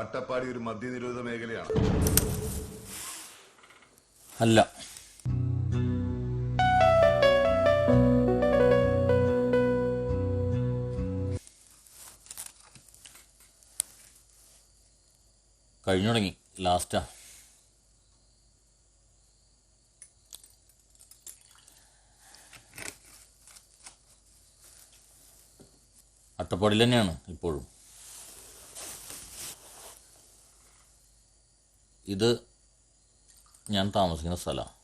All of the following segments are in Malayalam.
അട്ടപ്പാടി ഒരു മദ്യനിരോധ മേഖലയാണ്. അല്ല. കഴിഞ്ഞു തുടങ്ങി. ലാസ്റ്റാ അട്ടപ്പാടിയിൽ തന്നെയാണ് ഇപ്പോഴും. ഇത് ഞാൻ താമസിക്കുന്ന സ്ഥലമാണ്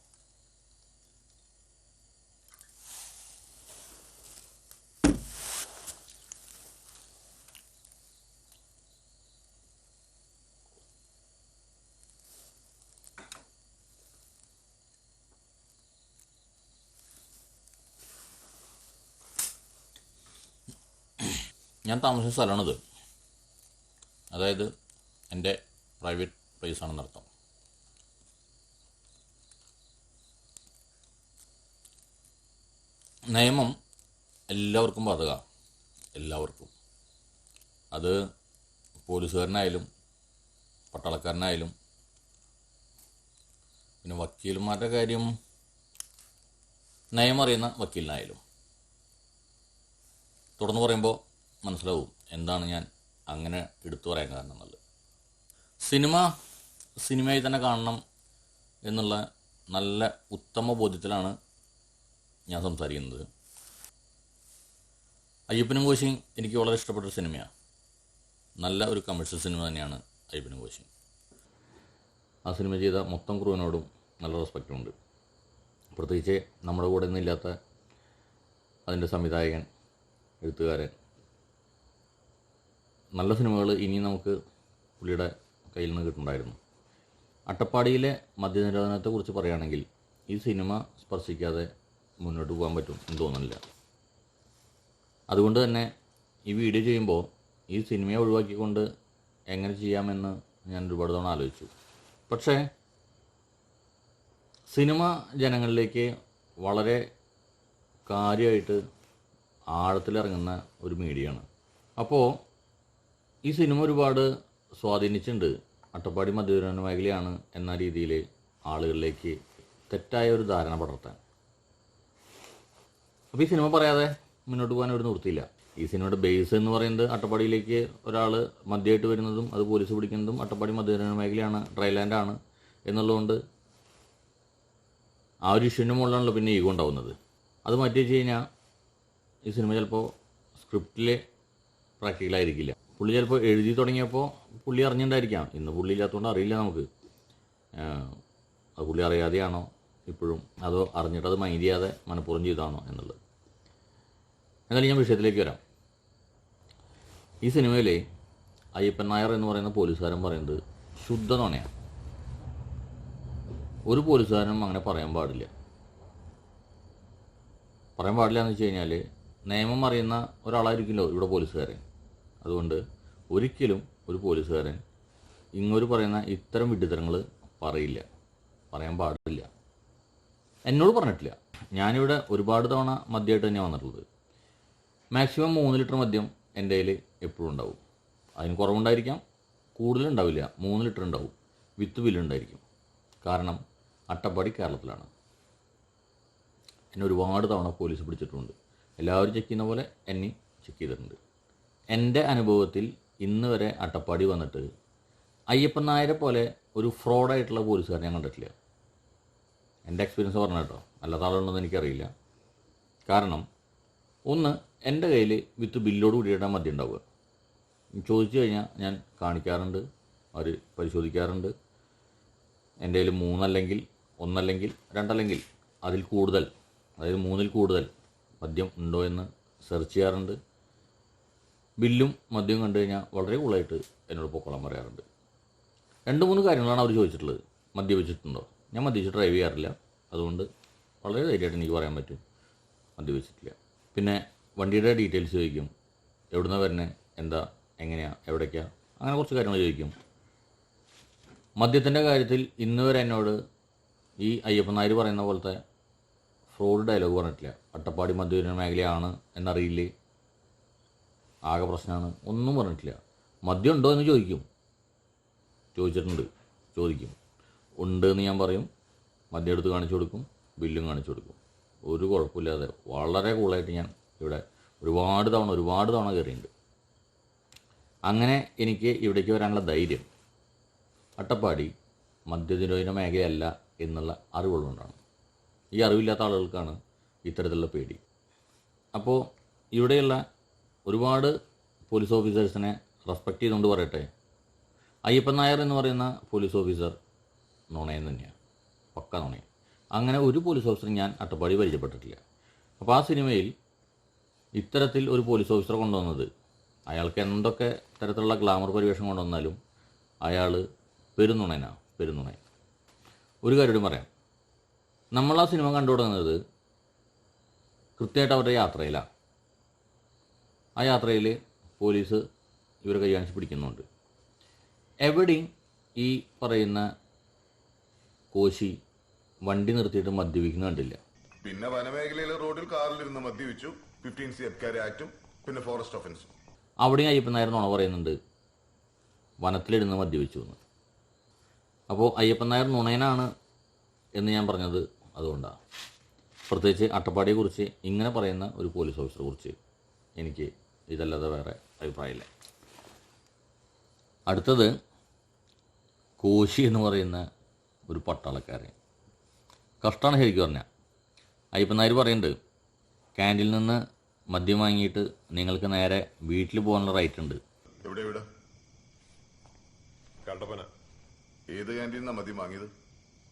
ഞാൻ താമസിക്കുന്ന സ്ഥലമാണിത് അതായത് എന്റെ പ്രൈവറ്റ് പ്ലേസ് നിയമം എല്ലാവർക്കും ബാധക. എല്ലാവർക്കും. അത് പോലീസുകാരനായാലും പട്ടാളക്കാരനായാലും പിന്നെ വക്കീലന്മാരുടെ കാര്യം നയം അറിയുന്ന വക്കീലിനായാലും. തുടർന്ന് പറയുമ്പോൾ മനസ്സിലാവും എന്താണ് ഞാൻ അങ്ങനെ എടുത്തു പറയാൻ കാരണം എന്നുള്ളത്. സിനിമ സിനിമയായി തന്നെ കാണണം എന്നുള്ള നല്ല ഉത്തമ ബോധ്യത്തിലാണ് ഞാൻ സംസാരിക്കുന്നത്. അയ്യപ്പനും കോശിയും എനിക്ക് വളരെ ഇഷ്ടപ്പെട്ട സിനിമയാണ്. നല്ല ഒരു കമേഴ്ഷ്യൽ സിനിമ തന്നെയാണ് അയ്യപ്പനും കോശിയും. ആ സിനിമ ചെയ്ത മൊത്തം ക്രൂവിനോടും നല്ല റെസ്പെക്റ്റുണ്ട് പ്രത്യേകിച്ച് നമ്മുടെ കൂടെ നിന്നില്ലാത്ത അതിന്റെ സംവിധായകൻ എഴുത്തുകാരൻ. നല്ല സിനിമകൾ ഇനി നമുക്ക് പുള്ളിയുടെ കയ്യിൽ നിന്ന് കിട്ടുന്നുണ്ടായിരുന്നു. അട്ടപ്പാടിയിലെ മദ്യനിരോധനത്തെക്കുറിച്ച് പറയുകയാണെങ്കിൽ ഈ സിനിമ സ്പർശിക്കാതെ മുന്നോട്ട് പോകാൻ പറ്റും എന്ന് തോന്നുന്നില്ല. അതുകൊണ്ട് തന്നെ ഈ വീഡിയോ ചെയ്യുമ്പോൾ ഈ സിനിമയെ ഒഴിവാക്കിക്കൊണ്ട് എങ്ങനെ ചെയ്യാമെന്ന് ഞാൻ ഒരുപാട് തവണ ആലോചിച്ചു. പക്ഷേ സിനിമ ജനങ്ങളിലേക്ക് വളരെ കാര്യമായിട്ട് ആഴത്തിലിറങ്ങുന്ന ഒരു മീഡിയയാണ് അപ്പോൾ ഈ സിനിമ ഒരുപാട് സ്വാധീനിച്ചിട്ടുണ്ട്. അട്ടപ്പാടി മദ്യവിതരണ മേഖലയാണ് എന്ന രീതിയിൽ ആളുകളിലേക്ക് തെറ്റായ ഒരു ധാരണ പടർത്താൻ. അപ്പോൾ ഈ സിനിമ പറയാതെ മുന്നോട്ട് പോകാൻ ഒരു നിർത്തിയില്ല ഈ സിനിമയുടെ ബേസ് എന്ന് പറയുന്നത് അട്ടപ്പാടിയിലേക്ക് ഒരാൾ മദ്യമായിട്ട് വരുന്നതും അത് പോലീസ് പിടിക്കുന്നതും അട്ടപ്പാടി മദ്യവിതരണ മേഖലയാണ് ഡ്രൈലാൻഡാണ് എന്നുള്ളതുകൊണ്ട് ആ ഒരു ഇഷ്യൂവിന്റെ മുകളിലാണല്ലോ പിന്നെ ഈഗോ ഉണ്ടാവുന്നത്. അത് മാറ്റി വെച്ച് കഴിഞ്ഞാൽ ഈ സിനിമ ചിലപ്പോൾ സ്ക്രിപ്റ്റിലെ പ്രാക്ടിക്കലായിരിക്കില്ല പുള്ളി ചിലപ്പോൾ എഴുതി തുടങ്ങിയപ്പോൾ പുള്ളി അറിഞ്ഞിട്ടുണ്ടായിരിക്കാം ഇന്ന് പുള്ളി ഇല്ലാത്തതുകൊണ്ട് അറിയില്ല നമുക്ക്. അത് പുള്ളി അറിയാതെയാണോ ഇപ്പോഴും? അതോ അറിഞ്ഞിട്ട് അത് മൈൻഡ് ചെയ്യാതെ മനഃപൂർവം ചെയ്താണോ എന്നുള്ളത്. എന്നാലും ഞാൻ വിഷയത്തിലേക്ക് വരാം. ഈ സിനിമയിലെ അയ്യപ്പൻ നായർ എന്ന് പറയുന്ന പോലീസുകാരൻ പറയുന്നത് ശുദ്ധ നുണയാണ്. ഒരു പോലീസുകാരനും അങ്ങനെ പറയാൻ പാടില്ല. പറയാൻ പാടില്ല എന്ന് വെച്ച് കഴിഞ്ഞാൽ നിയമം അറിയുന്ന ഒരാളായിരിക്കുമല്ലോ ഇവിടെ പോലീസുകാരൻ. അതുകൊണ്ട് ഒരിക്കലും ഒരു പോലീസുകാരൻ ഇങ്ങോട്ട് പറയുന്ന ഇത്തരം വിഡിത്തരങ്ങൾ പറയില്ല. പറയാൻ പാടില്ല. എന്നോട് പറഞ്ഞിട്ടില്ല. ഞാനിവിടെ ഒരുപാട് തവണ മദ്യമായിട്ട് തന്നെയാണ് വന്നിട്ടുള്ളത്. മാക്സിമം മൂന്ന് ലിറ്റർ മദ്യം എന്റെ കയ്യിൽ എപ്പോഴും ഉണ്ടാവും. അതിന് കുറവുണ്ടായിരിക്കാം കൂടുതലുണ്ടാവില്ല മൂന്ന് ലിറ്റർ ഉണ്ടാവും. വിത്ത് ബില്ലുണ്ടായിരിക്കും കാരണം അട്ടപ്പാടി കേരളത്തിലാണ്. എന്നെ ഒരുപാട് തവണ പോലീസ് പിടിച്ചിട്ടുണ്ട്. എല്ലാവരും ചെക്ക് ചെയ്യുന്ന പോലെ എന്നെ ചെക്ക് ചെയ്തിട്ടുണ്ട്. എന്റെ അനുഭവത്തിൽ ഇന്ന് വരെ അട്ടപ്പാടി വന്നിട്ട് അയ്യപ്പൻ നായരെ പോലെ ഒരു ഫ്രോഡായിട്ടുള്ള പോലീസുകാരെ ഞാൻ കണ്ടിട്ടില്ല. എന്റെ എക്സ്പീരിയൻസ് പറഞ്ഞ കേട്ടോ. അല്ലാത്ത ആളുണ്ടെന്ന് എനിക്കറിയില്ല. കാരണം ഒന്ന് എന്റെ കയ്യിൽ വിത്ത് ബില്ലോട് കൂടിയിട്ടാണ് മദ്യം ഉണ്ടാവുക. ചോദിച്ചു കഴിഞ്ഞാൽ ഞാൻ കാണിക്കാറുണ്ട് അവർ പരിശോധിക്കാറുണ്ട്. എന്റെ കയ്യിൽ മൂന്നല്ലെങ്കിൽ ഒന്നല്ലെങ്കിൽ രണ്ടല്ലെങ്കിൽ അതിൽ കൂടുതൽ അതായത് മൂന്നിൽ കൂടുതൽ മദ്യം ഉണ്ടോ എന്ന് സെർച്ച് ചെയ്യാറുണ്ട്. ബില്ലും മദ്യം കണ്ടു കഴിഞ്ഞാൽ വളരെ കൂളായിട്ട് എന്നോട് പൊക്കോളം പറയാറുണ്ട്. രണ്ട് മൂന്ന് കാര്യങ്ങളാണ് അവർ ചോദിച്ചിട്ടുള്ളത്. മദ്യപിച്ചിട്ടുണ്ടോ ഞാൻ മദ്യപിച്ച് ഡ്രൈവ് ചെയ്യാറില്ല. അതുകൊണ്ട് വളരെ ധൈര്യമായിട്ട് എനിക്ക് പറയാൻ പറ്റും. മദ്യപിച്ചിട്ടില്ല പിന്നെ വണ്ടിയുടെ ഡീറ്റെയിൽസ് ചോദിക്കും. എവിടുന്ന വരണേ എന്താ? എങ്ങനെയാണ് എവിടേക്കാണ് അങ്ങനെ കുറച്ച് കാര്യങ്ങൾ ചോദിക്കും. മദ്യത്തിന്റെ കാര്യത്തിൽ ഇന്ന് വരെ എന്നോട് ഈ അയ്യപ്പൻ നായർ പറയുന്ന പോലത്തെ ഫ്രോഡ് ഡയലോഗ് പറഞ്ഞിട്ടില്ല. അട്ടപ്പാടി മദ്യവിതരണ മേഖലയാണ് എന്നറിയില്ലേ? ആകെ പ്രശ്നമാണ്. ഒന്നും പറഞ്ഞിട്ടില്ല. മദ്യം ഉണ്ടോ എന്ന് ചോദിക്കും. ചോദിച്ചിട്ടുണ്ട്. ചോദിക്കും. ഉണ്ട് എന്ന് ഞാൻ പറയും. മദ്യം എടുത്ത് കാണിച്ചു കൊടുക്കും. ബില്ലും കാണിച്ചു കൊടുക്കും. ഒരു കുഴപ്പമില്ലാതെ വളരെ കൂളായിട്ട് ഞാൻ ഇവിടെ ഒരുപാട് തവണ ഒരുപാട് തവണ കയറിയിട്ടുണ്ട്. അങ്ങനെ എനിക്ക് ഇവിടേക്ക് വരാനുള്ള ധൈര്യം അട്ടപ്പാടി മദ്യനിരോധന മേഖലയല്ല എന്നുള്ള അറിവുള്ളതുകൊണ്ടാണ്. ഈ അറിവില്ലാത്ത ആളുകൾക്കാണ് ഇത്തരത്തിലുള്ള പേടി. അപ്പോൾ ഇവിടെയുള്ള ഒരുപാട് പോലീസ് ഓഫീസേഴ്സിനെ റെസ്പെക്റ്റ് ചെയ്തുകൊണ്ട് പറയട്ടെ അയ്യപ്പൻ നായർ എന്ന് പറയുന്ന പോലീസ് ഓഫീസർ നുണയൻ തന്നെയാണ്. പക്ക നുണയൻ അങ്ങനെ ഒരു പോലീസ് ഓഫീസറും ഞാൻ അട്ടപ്പാടി പരിചയപ്പെട്ടിട്ടില്ല. അപ്പോൾ ആ സിനിമയിൽ ഇത്തരത്തിൽ ഒരു പോലീസ് ഓഫീസർ കൊണ്ടുവന്നത് അയാൾക്ക് എന്തൊക്കെ തരത്തിലുള്ള ഗ്ലാമർ പരിവേഷം കൊണ്ടുവന്നാലും അയാൾ പെരുന്നുണയനാണ് പെരുന്നുണയൻ ഒരു കാര്യം പറയാം. നമ്മൾ ആ സിനിമ കണ്ടു തുടങ്ങുന്നത് കൃത്യമായിട്ട് അവരുടെ യാത്രയിലാണ് ആ യാത്രയിൽ പോലീസ് ഇവരെ കൈകാണിച്ച് പിടിക്കുന്നുണ്ട്. എവിടെയും ഈ പറയുന്ന കോശി വണ്ടി നിർത്തിയിട്ട് മദ്യപിക്കുന്ന കണ്ടില്ല. പിന്നെ വനമേഖലയിലെ റോഡിൽ കാറിലിരുന്ന് മദ്യപിച്ചു. ഫിഫ്റ്റീൻ സി എഫ്കാരി ആക്ടും പിന്നെ ഫോറസ്റ്റ് ഒഫൻസും അവിടെയും അയ്യപ്പൻ നായർ നുണ പറയുന്നുണ്ട്. വനത്തിലിരുന്ന് മദ്യപിച്ചു എന്ന്. അപ്പോൾ അയ്യപ്പൻ നായർ നുണയനാണ് എന്ന് ഞാൻ പറഞ്ഞത് അതുകൊണ്ടാണ് പ്രത്യേകിച്ച് അട്ടപ്പാടിയെക്കുറിച്ച് ഇങ്ങനെ പറയുന്ന ഒരു പോലീസ് ഓഫീസറെ കുറിച്ച് എനിക്ക് ഇതല്ലാതെ വേറെ അഭിപ്രായമില്ല. അടുത്തത് കോശി എന്ന് പറയുന്ന ഒരു പട്ടാളക്കാരൻ. കഷ്ടമാണ് ശരിക്കും പറഞ്ഞാൽ അയ്യപ്പൻ നായർ പറയുന്നുണ്ട് ക്യാന്റീനിൽ നിന്ന് മദ്യം വാങ്ങിയിട്ട് നിങ്ങൾക്ക് നേരെ വീട്ടിൽ പോകാനുള്ള റൈറ്റ് ഉണ്ട്. എവിടെ എവിടെ? കട്ടപ്പന. ഏത് ക്യാന്റീനാ മദ്യം വാങ്ങിയത്?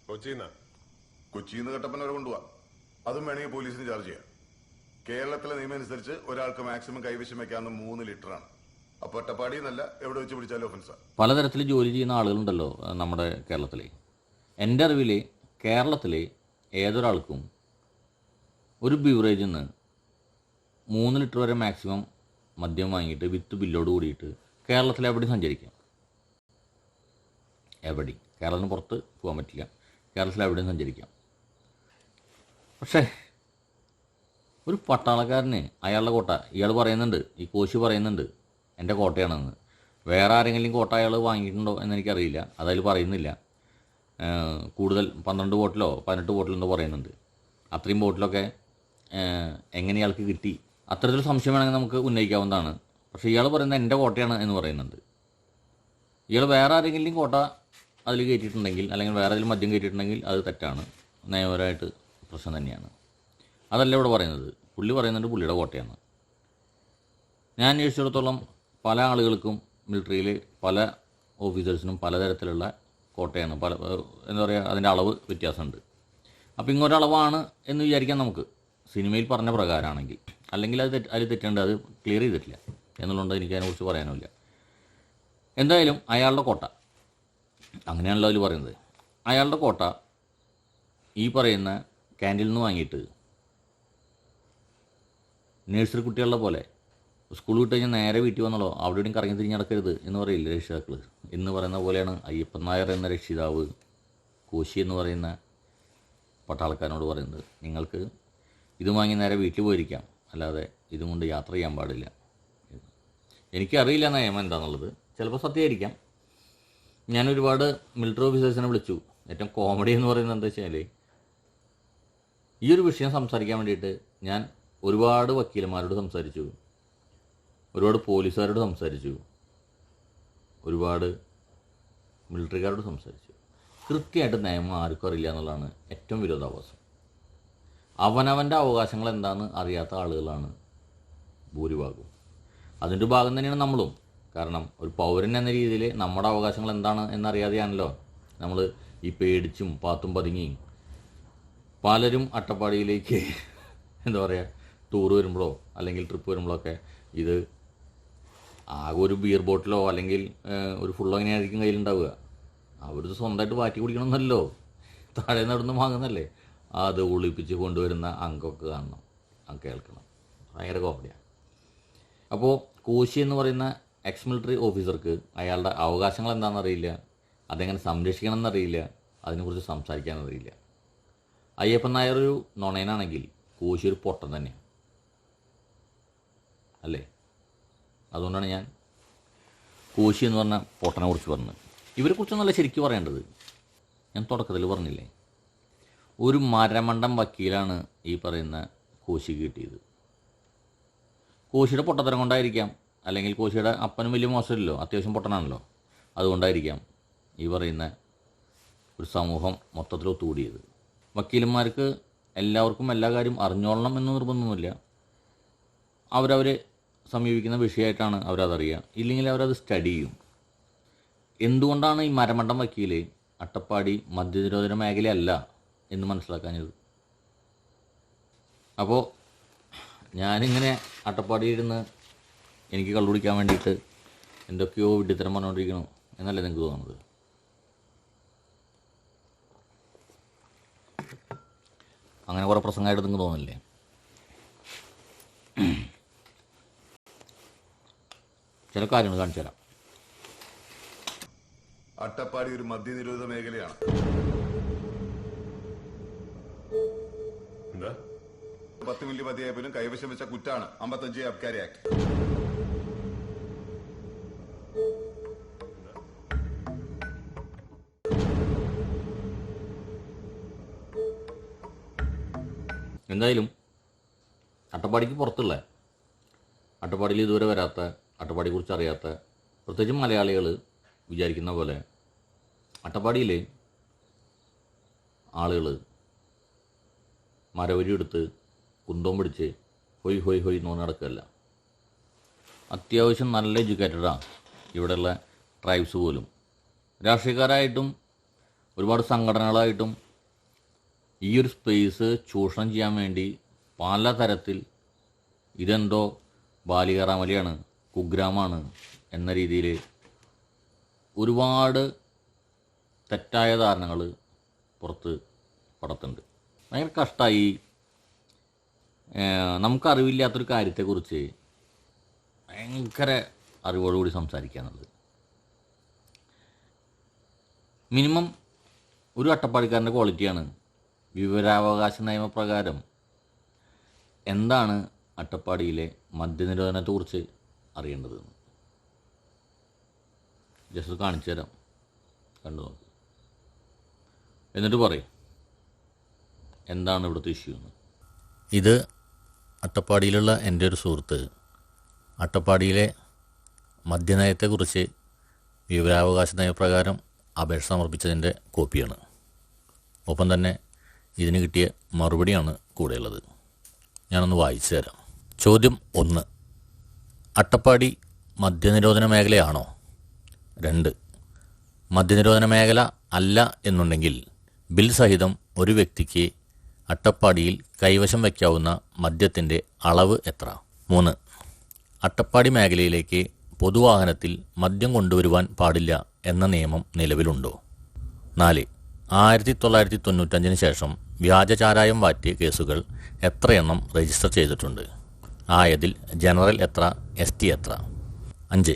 കൊച്ചിന്നാ കൊച്ചിയിൽ കട്ടപ്പന വരെ കൊണ്ടുപോവാ. അതും വേണമെങ്കിൽ പോലീസിന് ചാർജ് ചെയ്യാം. കേരളത്തിലെ നിയമം അനുസരിച്ച് ഒരാൾക്ക് മാക്സിമം കൈവശം വെക്കാവുന്ന മൂന്ന് ലിറ്ററാണ് അപ്പൊ ഒറ്റപ്പാടി എന്നല്ല എവിടെ വെച്ച് പിടിച്ചാലും ഒഫൻസാ പലതരത്തിൽ ജോലി ചെയ്യുന്ന ആളുകളുണ്ടല്ലോ നമ്മുടെ കേരളത്തിൽ എന്റെ അറിവിൽ കേരളത്തിൽ ഏതൊരാൾക്കും ഒരു ബീവറേജിൽ നിന്ന് മൂന്ന് ലിറ്റർ വരെ മാക്സിമം മദ്യം വാങ്ങിയിട്ട് വിത്ത് ബില്ലോട് കൂടിയിട്ട് കേരളത്തിൽ എവിടെയും സഞ്ചരിക്കാം. എവിടെയും. കേരളത്തിന് പുറത്ത് പോകാൻ പറ്റില്ല. കേരളത്തിൽ എവിടെയും സഞ്ചരിക്കാം. പക്ഷേ ഒരു പട്ടാളക്കാരന് അയാളുടെ കോട്ട ഇയാൾ പറയുന്നുണ്ട് ഈ കോശി പറയുന്നുണ്ട് എന്റെ കോട്ടയാണെന്ന്. വേറെ ആരെങ്കിലും കോട്ട അയാൾ വാങ്ങിയിട്ടുണ്ടോ എന്ന് എനിക്കറിയില്ല. അതതിൽ പറയുന്നില്ല. കൂടുതൽ പന്ത്രണ്ട് ബോട്ടിലോ പതിനെട്ട് ബോട്ടിലോ എന്തോ പറയുന്നുണ്ട്. അത്രയും ബോട്ടിലൊക്കെ എങ്ങനെ ഇയാൾക്ക് കിട്ടി? അത്തരത്തിൽ സംശയം വേണമെങ്കിൽ നമുക്ക് ഉന്നയിക്കാവുന്നതാണ്. പക്ഷേ ഇയാൾ പറയുന്നത് എന്റെ കോട്ടയാണ് എന്ന് പറയുന്നുണ്ട്. ഇയാൾ വേറെ ആരെങ്കിലും കോട്ട അതിൽ കയറ്റിയിട്ടുണ്ടെങ്കിൽ അല്ലെങ്കിൽ വേറെ ഏതെങ്കിലും മദ്യം കയറ്റിയിട്ടുണ്ടെങ്കിൽ അത് തെറ്റാണ്. നിയമപരമായിട്ട് പ്രശ്നം തന്നെയാണ്. അതല്ല ഇവിടെ പറയുന്നത്. പുള്ളി പറയുന്നുണ്ട് പുള്ളിയുടെ കോട്ടയാണ്. ഞാൻ അന്വേഷിച്ചിടത്തോളം പല ആളുകൾക്കും മിലിറ്ററിയിൽ പല ഓഫീസേഴ്സിനും പലതരത്തിലുള്ള കോട്ടയാണ്. പല എന്താ പറയുക അതിന്റെ അളവ് വ്യത്യാസമുണ്ട്. അപ്പോൾ ഇങ്ങൊരളവാണ് എന്ന് വിചാരിക്കാം നമുക്ക്. സിനിമയിൽ പറഞ്ഞ പ്രകാരമാണെങ്കിൽ അല്ലെങ്കിൽ അത് തെറ്റ് അതിൽ തെറ്റുണ്ട് അത് ക്ലിയർ ചെയ്തിട്ടില്ല. എന്നുള്ളതുകൊണ്ട് എനിക്ക് അതിനെക്കുറിച്ച് പറയാനുമില്ല. എന്തായാലും അയാളുടെ കോട്ട. അങ്ങനെയാണല്ലോ അതിൽ പറയുന്നത്. അയാളുടെ കോട്ട ഈ പറയുന്ന ക്യാന്റീനിൽ നിന്ന് വാങ്ങിയിട്ട് നഴ്സറി കുട്ടികളുടെ പോലെ സ്കൂൾ വിട്ട് കഴിഞ്ഞാൽ നേരെ വീട്ടിൽ വന്നല്ലോ അവിടെ ഇവിടെയും കറങ്ങി തിരിഞ്ഞ് നടക്കരുത് എന്ന് പറയില്ല രക്ഷിതാക്കൾ എന്ന് പറയുന്ന പോലെയാണ് അയ്യപ്പൻ നായർ എന്ന രക്ഷിതാവ് കോശി എന്ന് പറയുന്ന പട്ടാളക്കാരനോട് പറയുന്നത്. നിങ്ങൾക്ക് ഇത് വാങ്ങി നേരെ വീട്ടിൽ പോയിരിക്കാം. അല്ലാതെ ഇതും കൊണ്ട് യാത്ര ചെയ്യാൻ പാടില്ല. എനിക്കറിയില്ല നയം എന്താണെന്നുള്ളത് ചിലപ്പോൾ സത്യമായിരിക്കാം. ഞാൻ ഒരുപാട് മിലിറ്ററി ഓഫീസേഴ്സിനെ വിളിച്ചു. ഏറ്റവും കോമഡി എന്ന് പറയുന്നത് എന്താ വെച്ചാൽ ഈ ഒരു വിഷയം സംസാരിക്കാൻ വേണ്ടിയിട്ട് ഞാൻ ഒരുപാട് വക്കീലന്മാരോട് സംസാരിച്ചു. ഒരുപാട് പോലീസുകാരോട് സംസാരിച്ചു. ഒരുപാട് മിലിറ്ററിക്കാരോട് സംസാരിച്ചു. കൃത്യമായിട്ട് നിയമം ആർക്കും അറിയില്ല എന്നുള്ളതാണ് ഏറ്റവും വിരോധാഭാസം. അവനവന്റെ അവകാശങ്ങൾ എന്താണെന്ന് അറിയാത്ത ആളുകളാണ് ഭൂരിഭാഗവും. അതിന്റെ ഭാഗം തന്നെയാണ് നമ്മളും. കാരണം ഒരു പൗരൻ എന്ന രീതിയിൽ നമ്മുടെ അവകാശങ്ങൾ എന്താണ് എന്നറിയാതെയാണല്ലോ നമ്മൾ ഈ പേടിച്ചും പാത്തും പതുങ്ങിയും പലരും അട്ടപ്പാടിയിലേക്ക് എന്താ പറയുക ടൂർ വരുമ്പോഴോ അല്ലെങ്കിൽ ട്രിപ്പ് വരുമ്പോഴോ ഒക്കെ ഇത് ആകെ ഒരു ബിയർ ബോട്ടിലോ അല്ലെങ്കിൽ ഒരു ഫുള്ളോ എങ്ങനെയായിരിക്കും കയ്യിലുണ്ടാവുക. അവരിത് സ്വന്തമായിട്ട് വാറ്റി കുടിക്കണമെന്നല്ലോ. താഴെ നടന്ന് വാങ്ങുന്നല്ലേ അത് ഒളിപ്പിച്ച് കൊണ്ടുവരുന്ന അങ്കൊക്കെ കാണണം. കേൾക്കണം. ഭയങ്കര കോമഡിയാണ് അപ്പോൾ കോശി എന്ന് പറയുന്ന എക്സ് മിലിറ്ററി ഓഫീസർക്ക് അയാളുടെ അവകാശങ്ങൾ എന്താണെന്ന് അറിയില്ല അതെങ്ങനെ സംരക്ഷിക്കണം എന്നറിയില്ല അതിനെക്കുറിച്ച് സംസാരിക്കാൻ അറിയില്ല അയ്യപ്പൻ നായർ ഒരു നുണയനാണെങ്കിൽ കോശി ഒരു പൊട്ടൻ തന്നെയാണ്. അല്ലേ? അതുകൊണ്ടാണ് ഞാൻ കോശി എന്ന് പറഞ്ഞ പൊട്ടനെ കുറിച്ച് പറഞ്ഞത്. ഇവരെക്കുറിച്ചൊന്നല്ല ശരിക്കും പറയേണ്ടത്. ഞാൻ തുടക്കത്തിൽ പറഞ്ഞില്ലേ ഒരു മരമണ്ടം വക്കീലാണ് ഈ പറയുന്ന കോശി കിട്ടിയത്. കോശിയുടെ പൊട്ടത്തരം കൊണ്ടായിരിക്കാം. അല്ലെങ്കിൽ കോശിയുടെ അപ്പനും വലിയ മോശമില്ലല്ലോ അത്യാവശ്യം പൊട്ടനാണല്ലോ. അതുകൊണ്ടായിരിക്കാം ഈ പറയുന്ന ഒരു സമൂഹം മൊത്തത്തിൽ ഒത്തുകൂടിയത്. വക്കീലന്മാർക്ക് എല്ലാവർക്കും എല്ലാ കാര്യം അറിഞ്ഞോളണം എന്ന് നിർബന്ധമൊന്നുമില്ല. അവരവരെ സമീപിക്കുന്ന വിഷയമായിട്ടാണ് അവരതറിയുക. ഇല്ലെങ്കിൽ അവരത് സ്റ്റഡി ചെയ്യും. എന്തുകൊണ്ടാണ് ഈ മരമണ്ടം വക്കീൽ അട്ടപ്പാടി മദ്യനിരോധന മേഖലയല്ല എന്ന് മനസ്സിലാക്കാഞ്ഞത്? അപ്പോൾ ഞാനിങ്ങനെ അട്ടപ്പാടിയിരുന്ന് എനിക്ക് കള്ളുപിടിക്കാൻ വേണ്ടിയിട്ട് എന്തൊക്കെയോ വിഡ്ഢിത്തരം പറഞ്ഞുകൊണ്ടിരിക്കണു എന്നല്ലേ നിങ്ങൾക്ക് തോന്നുന്നത്? അങ്ങനെ കുറേ പ്രസംഗമായിട്ട് നിങ്ങൾക്ക് തോന്നില്ലേ? ചില കാര്യങ്ങൾ കാണിച്ചു തരാം. അട്ടപ്പാടി ഒരു മദ്യനിരോധ മേഖലയാണ്. എന്താ? പത്ത് മില്ലി മതിയായപ്പോലും കൈവശം വെച്ച കുറ്റാണ്. അമ്പത്തഞ്ച് അബ്കാരി ആക്ട്. എന്തായാലും അട്ടപ്പാടിക്ക് പുറത്തുള്ള അട്ടപ്പാടിയിൽ ഇതുവരെ വരാത്ത അട്ടപ്പാടിയെക്കുറിച്ച് അറിയാത്ത പ്രത്യേകിച്ചും മലയാളികൾ വിചാരിക്കുന്ന പോലെ അട്ടപ്പാടിയിലെ ആളുകൾ മരവരി കുന്തവും പിടിച്ച് ഹൊയ് ഹൊയ് ഹൊയ് എന്ന് പറഞ്ഞ് നടക്കുകയല്ല. അത്യാവശ്യം നല്ല എഡ്യൂക്കേറ്റഡാണ് ഇവിടെയുള്ള ട്രൈബ്സ് പോലും. രാഷ്ട്രീയക്കാരായിട്ടും ഒരുപാട് സംഘടനകളായിട്ടും ഈ ഒരു സ്പേസ് ചൂഷണം ചെയ്യാൻ വേണ്ടി പലതരത്തിൽ ഇതെന്തോ ബാലികറാമലിയാണ് കുഗ്രാമാണ് എന്ന രീതിയിൽ ഒരുപാട് തെറ്റായ ധാരണകൾ പുറത്ത് പടത്തുണ്ട്. ഭയങ്കര കഷ്ടമായി നമുക്കറിവില്ലാത്തൊരു കാര്യത്തെക്കുറിച്ച് ഭയങ്കര അറിവോടുകൂടി സംസാരിക്കാന്നുള്ളത് മിനിമം ഒരു അട്ടപ്പാടിക്കാരന്റെ ക്വാളിറ്റിയാണ് വിവരാവകാശ നിയമപ്രകാരം. എന്താണ് അട്ടപ്പാടിയിലെ മദ്യനിരോധനത്തെക്കുറിച്ച് അറിയേണ്ടത്. ജസ്റ്റ് കാണിച്ചു തരാം. കണ്ടു നോക്ക്. എന്നിട്ട് പറയും. എന്താണ് ഇവിടുത്തെ ഇഷ്യൂ എന്ന്. ഇത് അട്ടപ്പാടിയിലുള്ള എന്റെ ഒരു സുഹൃത്ത് അട്ടപ്പാടിയിലെ മദ്യനയത്തെക്കുറിച്ച് വിവരാവകാശ നയപ്രകാരം അപേക്ഷ സമർപ്പിച്ചതിന്റെ കോപ്പിയാണ്. ഒപ്പം തന്നെ ഇതിന് കിട്ടിയ മറുപടിയാണ് കൂടെയുള്ളത്. ഞാനൊന്ന് വായിച്ചു തരാം. ചോദ്യം ഒന്ന്. അട്ടപ്പാടി മദ്യനിരോധന മേഖലയാണോ? രണ്ട്. മദ്യനിരോധന മേഖല അല്ല എന്നുണ്ടെങ്കിൽ ബിൽ സഹിതം ഒരു വ്യക്തിക്ക് അട്ടപ്പാടിയിൽ കൈവശം വയ്ക്കാവുന്ന മദ്യത്തിന്റെ അളവ് എത്ര? മൂന്ന്. അട്ടപ്പാടി മേഖലയിലേക്ക് പൊതുവാഹനത്തിൽ മദ്യം കൊണ്ടുവരുവാൻ പാടില്ല എന്ന നിയമം നിലവിലുണ്ടോ? നാല്. ആയിരത്തി തൊള്ളായിരത്തി തൊണ്ണൂറ്റഞ്ചിന് ശേഷം വ്യാജചാരായം വാറ്റിയ കേസുകൾ എത്രയെണ്ണം രജിസ്റ്റർ ചെയ്തിട്ടുണ്ട്? ആയതിൽ ജനറൽ എത്ര എസ് ടി എത്ര? അഞ്ച്.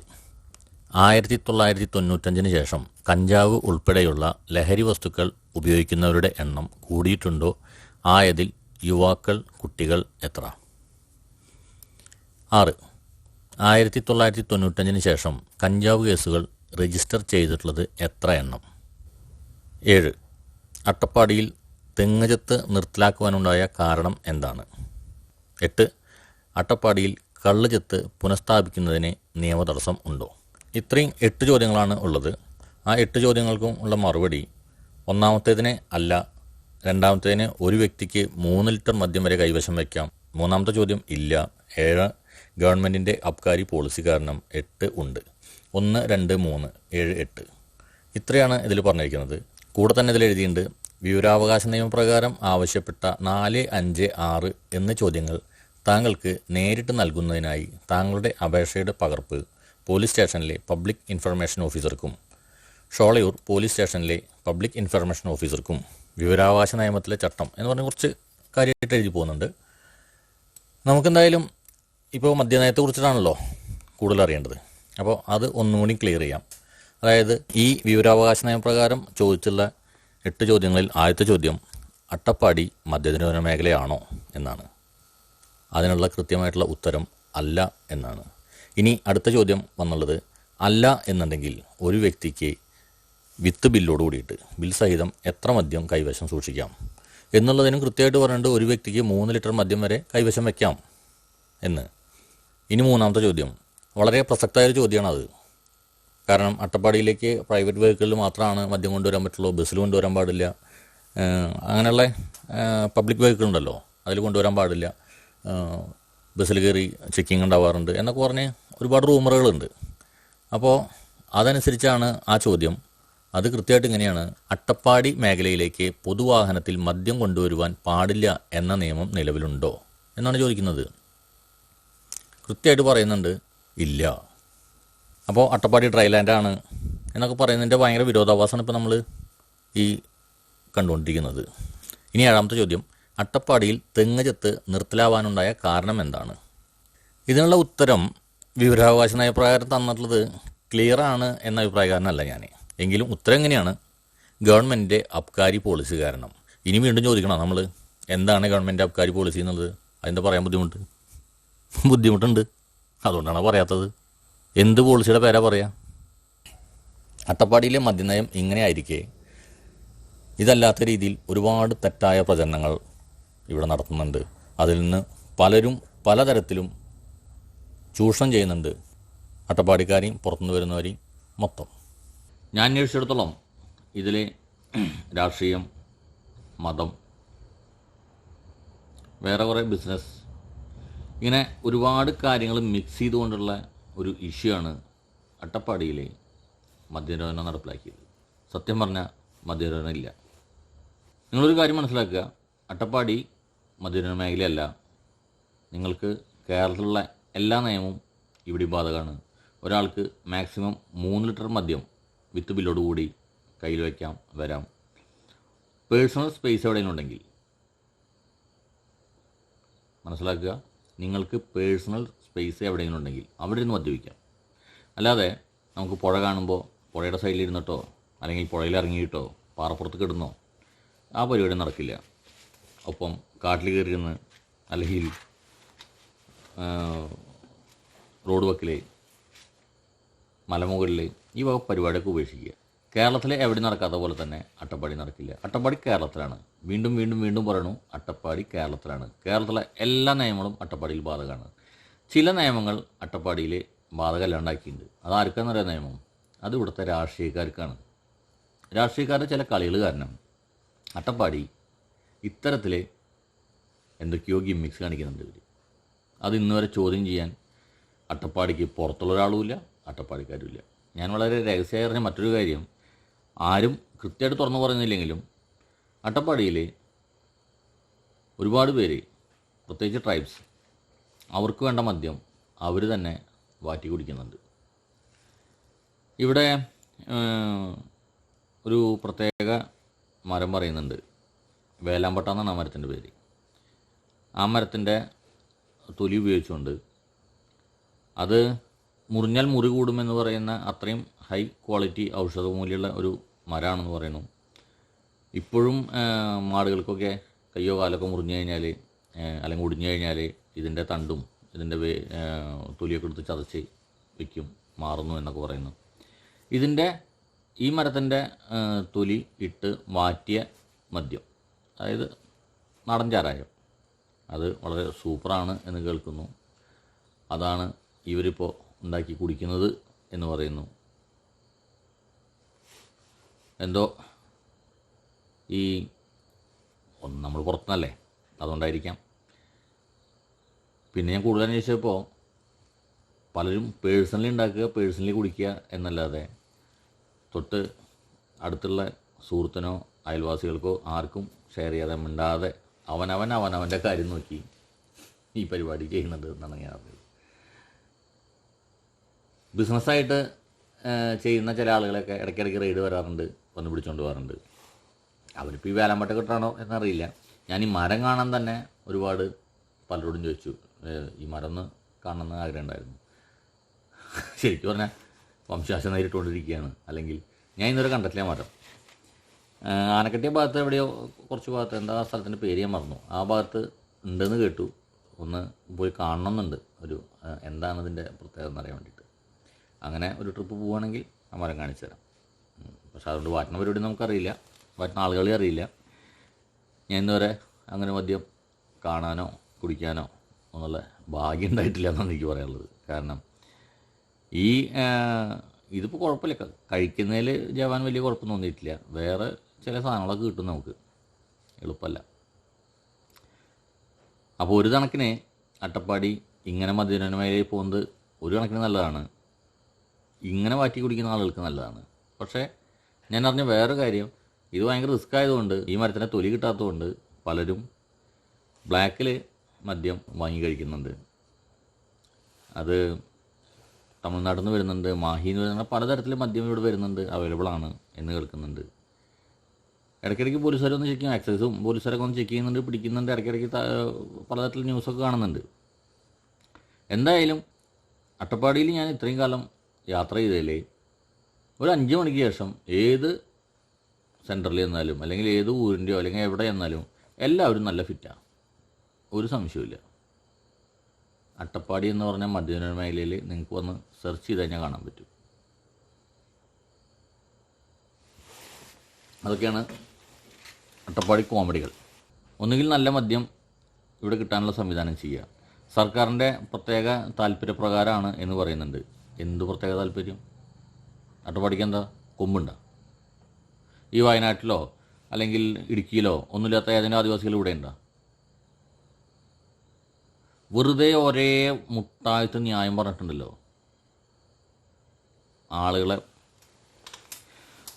ആയിരത്തി തൊള്ളായിരത്തി തൊണ്ണൂറ്റഞ്ചിന് ശേഷം കഞ്ചാവ് ഉൾപ്പെടെയുള്ള ലഹരി വസ്തുക്കൾ ഉപയോഗിക്കുന്നവരുടെ എണ്ണം കൂടിയിട്ടുണ്ടോ? ആയതിൽ യുവാക്കൾ കുട്ടികൾ എത്ര? ആറ്. ആയിരത്തി തൊള്ളായിരത്തി തൊണ്ണൂറ്റഞ്ചിന് ശേഷം കഞ്ചാവ് കേസുകൾ രജിസ്റ്റർ ചെയ്തിട്ടുള്ളത് എത്ര എണ്ണം? ഏഴ്. അട്ടപ്പാടിയിൽ തെങ്ങുചത്ത് നിർത്തലാക്കുവാനുണ്ടായ കാരണം എന്താണ്? എട്ട്. അട്ടപ്പാടിയിൽ കള്ളുചെത്ത് പുനഃസ്ഥാപിക്കുന്നതിന് നിയമതടസ്സം ഉണ്ടോ? ഇത്രയും എട്ട് ചോദ്യങ്ങളാണ് ഉള്ളത്. ആ എട്ട് ചോദ്യങ്ങൾക്കും ഉള്ള മറുപടി ഒന്നാമത്തേതിനെ അല്ല രണ്ടാമത്തേതിന് ഒരു വ്യക്തിക്ക് മൂന്ന് ലിറ്റർ മദ്യം വരെ കൈവശം വയ്ക്കാം. മൂന്നാമത്തെ ചോദ്യം ഇല്ല ഏഴ് ഗവൺമെന്റിന്റെ അബ്കാരി പോളിസി കാരണം എട്ട് ഉണ്ട്. ഒന്ന് രണ്ട് മൂന്ന് ഏഴ് എട്ട്. ഇത്രയാണ് ഇതിൽ പറഞ്ഞിരിക്കുന്നത്. കൂടെ തന്നെ ഇതിൽ എഴുതിയിട്ടുണ്ട് വിവരാവകാശ നിയമപ്രകാരം ആവശ്യപ്പെട്ട നാല് അഞ്ച് ആറ് എന്ന ചോദ്യങ്ങൾ താങ്കൾക്ക് നേരിട്ട് നൽകുന്നതിനായി താങ്കളുടെ അപേക്ഷയുടെ പകർപ്പ് പോലീസ് സ്റ്റേഷനിലെ പബ്ലിക് ഇൻഫർമേഷൻ ഓഫീസർക്കും ഷോളയൂർ പോലീസ് സ്റ്റേഷനിലെ പബ്ലിക് ഇൻഫർമേഷൻ ഓഫീസർക്കും വിവരാവകാശ നിയമത്തിലെ ചട്ടം എന്ന് പറഞ്ഞ് കുറച്ച് കാര്യമായിട്ട് എഴുതി പോകുന്നുണ്ട്. നമുക്കെന്തായാലും ഇപ്പോൾ മദ്യനയത്തെക്കുറിച്ചിട്ടാണല്ലോ കൂടുതൽ അറിയേണ്ടത്. അപ്പോൾ അത് ഒന്നുകൂടി ക്ലിയർ ചെയ്യാം. അതായത് ഈ വിവരാവകാശ നയപ്രകാരം ചോദിച്ചുള്ള എട്ട് ചോദ്യങ്ങളിൽ ആദ്യത്തെ ചോദ്യം അട്ടപ്പാടി മദ്യനിരോധന മേഖലയാണോ എന്നാണ്. അതിനുള്ള കൃത്യമായിട്ടുള്ള ഉത്തരം അല്ല എന്നാണ്. ഇനി അടുത്ത ചോദ്യം വന്നുള്ളത് അല്ല എന്നുണ്ടെങ്കിൽ ഒരു വ്യക്തിക്ക് വിത്ത് ബില്ലോട് കൂടിയിട്ട് ബിൽ സഹിതം എത്ര മദ്യം കൈവശം സൂക്ഷിക്കാം? എന്നുള്ളതിനും കൃത്യമായിട്ട് പറഞ്ഞിട്ട് ഒരു വ്യക്തിക്ക് മൂന്ന് ലിറ്റർ മദ്യം വരെ കൈവശം വയ്ക്കാം എന്ന്. ഇനി മൂന്നാമത്തെ ചോദ്യം വളരെ പ്രസക്തമായ ചോദ്യമാണ് അത് കാരണം അട്ടപ്പാടിയിലേക്ക് പ്രൈവറ്റ് വെഹിക്കിളിൽ മാത്രമാണ് മദ്യം കൊണ്ടുവരാൻ പറ്റുള്ളൂ ബസ്സിൽ കൊണ്ടുവരാൻ പാടില്ല അങ്ങനെയുള്ള പബ്ലിക് വെഹിക്കിൾ ഉണ്ടല്ലോ അതിൽ കൊണ്ടുവരാൻ പാടില്ല. ബസ്സിൽ കയറി ചെക്കിങ് ഉണ്ടാവാറുണ്ട് എന്നൊക്കെ പറഞ്ഞ് ഒരുപാട് റൂമറുകളുണ്ട്. അപ്പോൾ അതനുസരിച്ചാണ് ആ ചോദ്യം. അത് കൃത്യമായിട്ട് ഇങ്ങനെയാണ്. അട്ടപ്പാടി മേഖലയിലേക്ക് പൊതുവാഹനത്തിൽ മദ്യം കൊണ്ടുവരുവാൻ പാടില്ല എന്ന നിയമം നിലവിലുണ്ടോ എന്നാണ് ചോദിക്കുന്നത്. കൃത്യമായിട്ട് പറയുന്നുണ്ട് ഇല്ല. അപ്പോൾ അട്ടപ്പാടി ഡ്രൈലാൻഡാണ് എന്നൊക്കെ പറയുന്നതിന്റെ ഭയങ്കര വിരോധാഭാസമാണ് ഇപ്പോൾ നമ്മൾ ഈ കണ്ടുകൊണ്ടിരിക്കുന്നത്. ഇനി ഏഴാമത്തെ ചോദ്യം. അട്ടപ്പാടിയിൽ തെങ്ങചത്ത് നിർത്തലാവാനുണ്ടായ കാരണം എന്താണ് ഇതിനുള്ള ഉത്തരം വിവരാവകാശ നയപ്രകാരം തന്നിട്ടുള്ളത് ക്ലിയർ ആണ് എന്ന അഭിപ്രായക്കാരനല്ല ഞാൻ എങ്കിലും ഉത്തരം എങ്ങനെയാണ്? ഗവൺമെന്റിന്റെ അബ്കാരി പോളിസി കാരണം. ഇനി വീണ്ടും ചോദിക്കണം നമ്മൾ എന്താണ് ഗവൺമെന്റ് അബ്കാരി പോളിസി എന്നുള്ളത്? അതിന്റെ പറയാൻ ബുദ്ധിമുട്ട്? ബുദ്ധിമുട്ടുണ്ട്. അതുകൊണ്ടാണ് പറയാത്തത്? എന്ത് പോളിസിയുടെ പേരാ പറയാ? അട്ടപ്പാടിയിലെ മദ്യനയം ഇങ്ങനെയായിരിക്കെ ഇതല്ലാത്ത രീതിയിൽ ഒരുപാട് തെറ്റായ പ്രചരണങ്ങൾ ഇവിടെ നടത്തുന്നുണ്ട്. അതിൽ നിന്ന് പലരും പലതരത്തിലും ചൂഷണം ചെയ്യുന്നുണ്ട്. അട്ടപ്പാടിക്കാരെയും പുറത്തുനിന്ന് വരുന്നവരെയും മൊത്തം. ഞാൻ അന്വേഷിച്ചിടത്തോളം ഇതിലെ രാഷ്ട്രീയം മതം വേറെ കുറേ ബിസിനസ് ഇങ്ങനെ ഒരുപാട് കാര്യങ്ങൾ മിക്സ് ചെയ്തുകൊണ്ടുള്ള ഒരു ഇഷ്യൂ ആണ് അട്ടപ്പാടിയിലെ മദ്യനിരോധനം നടപ്പിലാക്കിയത്. സത്യം പറഞ്ഞാൽ മദ്യനിരോധനം ഇല്ല. നിങ്ങളൊരു കാര്യം മനസ്സിലാക്കുക. അട്ടപ്പാടി മദ്യനിരോധന മേഖലയല്ല. നിങ്ങൾക്ക് കേരളത്തിലുള്ള എല്ലാ നിയമവും ഇവിടെ ബാധകമാണ്. ഒരാൾക്ക് മാക്സിമം മൂന്ന് ലിറ്റർ മദ്യം വിത്ത് ബില്ലോട് കൂടി കയ്യിൽ വയ്ക്കാം വരാം. പേഴ്സണൽ സ്പേസ് എവിടെയെങ്കിലും ഉണ്ടെങ്കിൽ മനസ്സിലാക്കുക? നിങ്ങൾക്ക് പേഴ്സണൽ സ്പേസ് എവിടെയെങ്കിലും ഉണ്ടെങ്കിൽ അവിടെ ഇരുന്ന് മദ്യപിക്കാം അല്ലാതെ നമുക്ക് പുഴ കാണുമ്പോൾ പുഴയുടെ സൈഡിൽ ഇരുന്നിട്ടോ അല്ലെങ്കിൽ പുഴയിൽ ഇറങ്ങിയിട്ടോ പാറപ്പുറത്ത് കിടന്നോ ആ പരിപാടി നടക്കില്ല. ഒപ്പം കാട്ടിൽ കയറിയിരുന്ന് അല്ലെങ്കിൽ ആ, റോഡ് വക്കിലെ മലമുകളിൽ ഈ വക പരിപാടിയൊക്കെ ഉപേക്ഷിക്കുക. കേരളത്തിലെ എവിടെ നടക്കാത്ത പോലെ തന്നെ അട്ടപ്പാടി നടക്കില്ല. അട്ടപ്പാടി കേരളത്തിലാണ്. വീണ്ടും വീണ്ടും വീണ്ടും പറയണു അട്ടപ്പാടി കേരളത്തിലാണ്. കേരളത്തിലെ എല്ലാ നിയമങ്ങളും അട്ടപ്പാടിയിൽ ബാധകമാണ്. ചില നിയമങ്ങൾ അട്ടപ്പാടിയിൽ ബാധകമല്ലാണ്ടാക്കിയിട്ടുണ്ട്. അത് പറയുന്ന നിയമം? അത് ഇവിടുത്തെ രാഷ്ട്രീയക്കാർക്കാണ്. രാഷ്ട്രീയക്കാരുടെ ചില കളികൾ കാരണം അട്ടപ്പാടി ഇത്തരത്തിൽ എന്തൊക്കെയോ ഗിമ്മിക്സ് കാണിക്കുന്നുണ്ട് ഇവർ അത് ഇന്ന് വരെ ചോദ്യം ചെയ്യാൻ അട്ടപ്പാടിക്ക് പുറത്തുള്ള ഒരാളുമില്ല അട്ടപ്പാടിക്കാരുമില്ല. ഞാൻ വളരെ രഹസ്യമായി പറഞ്ഞ മറ്റൊരു കാര്യം ആരും കൃത്യമായിട്ട് തുറന്നു പറയുന്നില്ലെങ്കിലും അട്ടപ്പാടിയിൽ ഒരുപാട് പേര് പ്രത്യേകിച്ച് ട്രൈബ്സ് അവർക്ക് വേണ്ട മദ്യം അവർ തന്നെ വാറ്റി കുടിക്കുന്നുണ്ട്. ഇവിടെ ഒരു പ്രത്യേക മരം പറയുന്നുണ്ട്. വേലാമ്പട്ട എന്നാണ് ആ മരത്തിന്റെ പേര്. ആ മരത്തിന്റെ തൊലി ഉപയോഗിച്ചുകൊണ്ട് അത് മുറിഞ്ഞാൽ മുറി കൂടുമെന്ന് പറയുന്ന അത്രയും ഹൈ ക്വാളിറ്റി ഔഷധ മൂല്യമുള്ള ഒരു മരമാണെന്ന് പറയുന്നു. ഇപ്പോഴും മാടുകൾക്കൊക്കെ കയ്യോ കാലൊക്കെ മുറിഞ്ഞു കഴിഞ്ഞാൽ അല്ലെങ്കിൽ ഒടിഞ്ഞു കഴിഞ്ഞാൽ ഇതിന്റെ തണ്ടും ഇതിന്റെ വേ തൊലിയൊക്കെ എടുത്ത് ചതച്ച് വയ്ക്കും മാറുന്നു എന്നൊക്കെ പറയുന്നു. ഇതിന്റെ ഈ മരത്തിന്റെ തൊലി ഇട്ട് മാറ്റിയ മദ്യം അതായത് നാടൻ ചാരായം. അത് വളരെ സൂപ്പറാണ് എന്ന് കേൾക്കുന്നു. അതാണ് ഇവരിപ്പോൾ ഉണ്ടാക്കി കുടിക്കുന്നത് എന്ന് പറയുന്നു. എന്തോ? ഈ ഒന്ന് നമ്മൾ പുറത്തുനിന്നല്ലേ? അതുകൊണ്ടായിരിക്കാം. പിന്നെ ഞാൻ കൂടുതൽ അന്വേഷിച്ചപ്പോൾ പലരും പേഴ്സണലി ഉണ്ടാക്കുക പേഴ്സണലി കുടിക്കുക എന്നല്ലാതെ തൊട്ട് അടുത്തുള്ള സുഹൃത്തിനോ അയൽവാസികൾക്കോ ആർക്കും ഷെയർ ചെയ്യാതെ മിണ്ടാതെ അവനവൻ അവനവന്റെ കാര്യം നോക്കി. ഈ പരിപാടി ചെയ്യുന്നുണ്ട് എന്നാണ് ഞാൻ അറിഞ്ഞത്. ബിസിനസ്സായിട്ട് ചെയ്യുന്ന ചില ആളുകളൊക്കെ ഇടയ്ക്കിടയ്ക്ക് റെയ്ഡ് വരാറുണ്ട് വന്ന് പിടിച്ചുകൊണ്ട് പോകാറുണ്ട്. അവരിപ്പോൾ ഈ വേലാമ്പട്ട കിട്ടാണോ എന്നറിയില്ല. ഞാൻ ഈ മരം കാണാൻ തന്നെ ഒരുപാട് പലരോടും ചോദിച്ചു. ഈ മരം ഒന്ന് കാണണമെന്ന് ആഗ്രഹം ഉണ്ടായിരുന്നു ശരിക്കും പറഞ്ഞാൽ വംശാശം നേരിട്ടുകൊണ്ടിരിക്കുകയാണ്. അല്ലെങ്കിൽ ഞാൻ ഇന്നൊരു കണ്ടിട്ടില്ല ആ മരം. ആനക്കട്ടിയ ഭാഗത്ത് എവിടെയോ കുറച്ച് ഭാഗത്ത് എന്താ സ്ഥലത്തിന്റെ പേര് ഞാൻ മറന്നു. ആ ഭാഗത്ത് ഉണ്ടെന്ന് കേട്ടു. ഒന്ന് പോയി കാണണം എന്നുണ്ട് ഒരു എന്താണ് ഇതിന്റെ പ്രത്യേകത എന്നറിയാൻ വേണ്ടിയിട്ട്. അങ്ങനെ ഒരു ട്രിപ്പ് പോവുകയാണെങ്കിൽ ആ മരം കാണിച്ചു തരാം. പക്ഷേ അതുകൊണ്ട് വാറ്റുന്ന പരിപാടി നമുക്കറിയില്ല. വാറ്റുന്ന ആളുകളെ അറിയില്ല. ഞാൻ ഇന്നുവരെ അങ്ങനെ മദ്യം കാണാനോ കുടിക്കാനോ എന്നുള്ള ഭാഗ്യം ഉണ്ടായിട്ടില്ല എന്നാണ് എനിക്ക് പറയാനുള്ളത്. കാരണം ഈ ഇതിപ്പോൾ കുഴപ്പമില്ല. കഴിക്കുന്നതിൽ ജവാൻ വലിയ കുഴപ്പം തോന്നിയിട്ടില്ല. വേറെ ചില സാധനങ്ങളൊക്കെ കിട്ടും നമുക്ക്. എളുപ്പമല്ല അപ്പോൾ ഒരു കണക്കിന് അട്ടപ്പാടി ഇങ്ങനെ മദ്യനമേഖലയിൽ പോകുന്നത് ഒരു കണക്കിന് നല്ലതാണ്. ഇങ്ങനെ മാറ്റി കുടിക്കുന്ന ആളുകൾക്ക് നല്ലതാണ്. പക്ഷേ ഞാൻ അറിഞ്ഞ വേറെ കാര്യം. ഇത് ഭയങ്കര റിസ്ക് ആയതുകൊണ്ട് ഈ മരത്തിന്റെ തൊലി കിട്ടാത്തതുകൊണ്ട് പലരും ബ്ലാക്കിൽ മദ്യം വാങ്ങി കഴിക്കുന്നുണ്ട്. അത് തമിഴ്നാട്ടിൽ നിന്ന് വരുന്നുണ്ട് മാഹിയിൽ നിന്ന് വരുന്ന പലതരത്തിൽ മദ്യം ഇവിടെ വരുന്നുണ്ട് അവൈലബിൾ ആണ് എന്ന് കേൾക്കുന്നുണ്ട്. ഇടയ്ക്കിടയ്ക്ക് പോലീസുകാർ ഒന്ന് ചെക്ക് ചെയ്യും. എക്സൈസും പോലീസുകാരൊക്കെ ഒന്ന് ചെക്ക് ചെയ്യുന്നുണ്ട് പിടിക്കുന്നുണ്ട് ഇടയ്ക്കിടയ്ക്ക് പലതരത്തിലുള്ള ന്യൂസൊക്കെ കാണുന്നുണ്ട്. എന്തായാലും അട്ടപ്പാടിയിൽ ഞാൻ ഇത്രയും കാലം യാത്ര ചെയ്തതിലേ ഒരു അഞ്ച് മണിക്ക് ശേഷം ഏത് സെന്ററിൽ ചെന്നാലും അല്ലെങ്കിൽ ഏത് ഊരിന്റെയോ അല്ലെങ്കിൽ എവിടെ ചെന്നാലും എല്ലാവരും നല്ല ഫിറ്റാണ് ഒരു സംശയമില്ല അട്ടപ്പാടി എന്ന് പറഞ്ഞ മദ്യന മേഖലയിൽ നിങ്ങൾക്ക് വന്ന് സെർച്ച് ചെയ്ത് കഴിഞ്ഞാൽ കാണാൻ പറ്റും. അതൊക്കെയാണ് അട്ടപ്പാടി കോമഡികൾ. ഒന്നുകിൽ നല്ല മദ്യം ഇവിടെ കിട്ടാനുള്ള സംവിധാനം ചെയ്യുക. സർക്കാരിന്റെ പ്രത്യേക താല്പര്യപ്രകാരമാണ് എന്ന് പറയുന്നുണ്ട്. എന്ത് പ്രത്യേക താല്പര്യം? അട്ടപ്പാടിക്ക് എന്താ? കൊമ്പുണ്ടോ? ഈ വയനാട്ടിലോ അല്ലെങ്കിൽ ഇടുക്കിയിലോ ഒന്നുമില്ലാത്ത ഏതെങ്കിലും ആദിവാസികൾ ഇവിടെ ഉണ്ടോ? വെറുതെ ഒരേ മുട്ടായത്ത് ന്യായം പറഞ്ഞിട്ടുണ്ടല്ലോ. ആളുകളെ.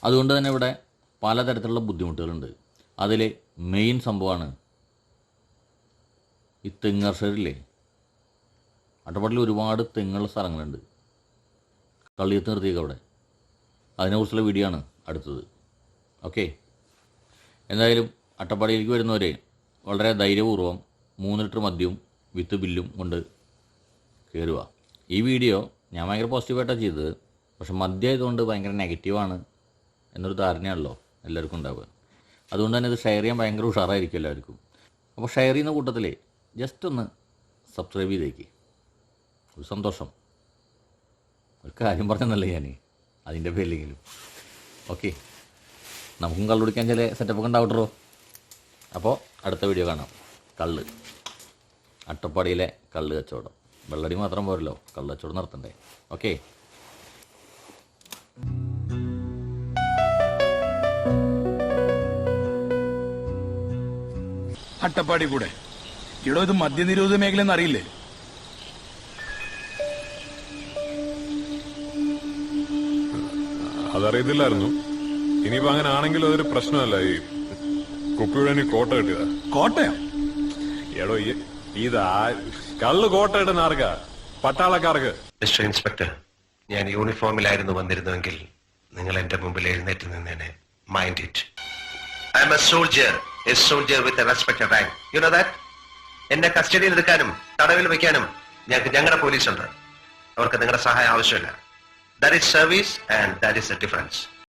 അതുകൊണ്ട് തന്നെ ഇവിടെ പലതരത്തിലുള്ള ബുദ്ധിമുട്ടുകളുണ്ട്. അതിൽ മെയിൻ സംഭവമാണ് ഈ തെങ്ങ് കർഷകരില്ലേ അട്ടപ്പാടിൽ ഒരുപാട് തെങ്ങുള്ള സ്ഥലങ്ങളുണ്ട്. കള്ളിയത്ത് നിർത്തിയേക്ക് അവിടെ. അതിനെക്കുറിച്ചുള്ള വീഡിയോ ആണ് അടുത്തത്. ഓക്കെ എന്തായാലും അട്ടപ്പാടിയിലേക്ക് വരുന്നവരെ വളരെ ധൈര്യപൂർവം മൂന്ന് ലിറ്റർ മദ്യവും വിത്ത് ബില്ലും കൊണ്ട് കയറുക ഈ വീഡിയോ ഞാൻ ഭയങ്കര പോസിറ്റീവായിട്ടാണ് ചെയ്തത്. പക്ഷെ മദ്യമായതുകൊണ്ട് ഭയങ്കര നെഗറ്റീവാണ് എന്നൊരു ധാരണയാണല്ലോ എല്ലാവർക്കും ഉണ്ടാവുക. അതുകൊണ്ട് തന്നെ ഇത് ഷെയർ ചെയ്യാൻ ഭയങ്കര ഉഷാറായിരിക്കും എല്ലാവർക്കും. അപ്പോൾ ഷെയർ ചെയ്യുന്ന കൂട്ടത്തിൽ ജസ്റ്റ് ഒന്ന് സബ്സ്ക്രൈബ് ചെയ്തേക്ക്. ഒരു സന്തോഷം. ഒരു കാര്യം പറഞ്ഞെന്നല്ലേ ഞാൻ അതിന്റെ പേരിലെങ്കിലും. ഓക്കെ നമുക്കും കള്ള് കുടിക്കാൻ ചില സെറ്റപ്പൊക്കെ ഉണ്ടാവട്ടോ അപ്പോൾ അടുത്ത വീഡിയോ കാണാം. കള്ള്. അട്ടപ്പാടിയിലെ കള്ള് കച്ചവടം. വെള്ളടി മാത്രം പോരല്ലോ. കള്ള് കച്ചവടം നടത്തണ്ടേ. ഓക്കെ അട്ടപ്പാടി കൂടെ. ഇവിടെ ഇത് മദ്യനിരോധ മേഖല എന്നറിയില്ലേ അതറിയത്തില്ലായിരുന്നു. ഇനിയിപ്പോ അങ്ങനെ ആണെങ്കിലും അതൊരു പ്രശ്നമല്ല. ഈ കുപ്പിയുടെ ഇനി കോട്ട കിട്ടിയതാ. കോട്ടയോ? എടോ ഈ- ഇതാ കള്ള് കോട്ട ഇടുന്ന ആർക്കാ? പട്ടാളക്കാർക്ക്. മിസ്റ്റർ ഇൻസ്പെക്ടർ ഞാൻ യൂണിഫോമിലായിരുന്നു വന്നിരുന്നുവെങ്കിൽ നിങ്ങൾ എന്റെ മുമ്പിൽ എഴുന്നേറ്റ് നിന്നേനെ mind it I am a soldier a soldier with respect rank you know that എന്നെ കസ്റ്റഡിയിൽ എടുക്കാനും തടവിൽ വെക്കാനും ഞങ്ങൾക്ക് ഞങ്ങളുടെ പോലീസ് ഉണ്ട് അവർക്ക് നിങ്ങളുടെ സഹായം ആവശ്യമില്ല. That is service and that is a difference